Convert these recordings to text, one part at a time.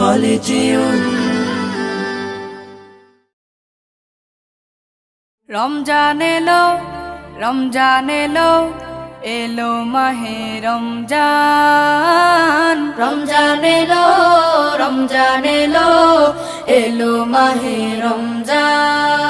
খালিজিউন রমজান এলো রমজান এলো এলো মাহে রমজান। রমজান এলো রমজান এলো এলো মাহে রমজান।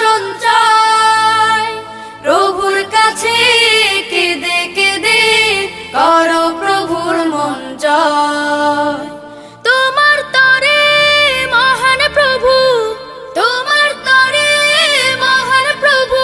সঞ্চয়। প্রভুর কাছে কেঁদে কেঁদে করো প্রভুর তোমার তরে মহান প্রভু, তোমার তরে মহান প্রভু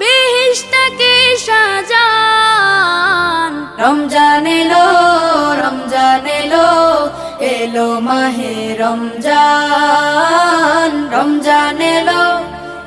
বেহিস্তাকে সাজান। রমজান এলো রমজান এলো এলো মাহে রমজান। রমজান এলো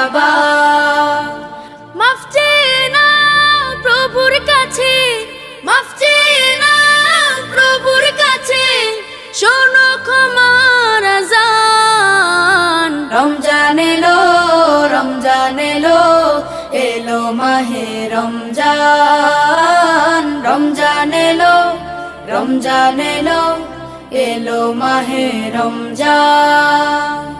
দিলাবা মাফ প্রভুর কাছে, মাফ প্রভুর কাছে। শোনো ক্ষমার আজান। রমজান এলো রমজান এলো এলো মাহে রমজান। রমজান এলো রমজান এলো এলো মাহে রমজান।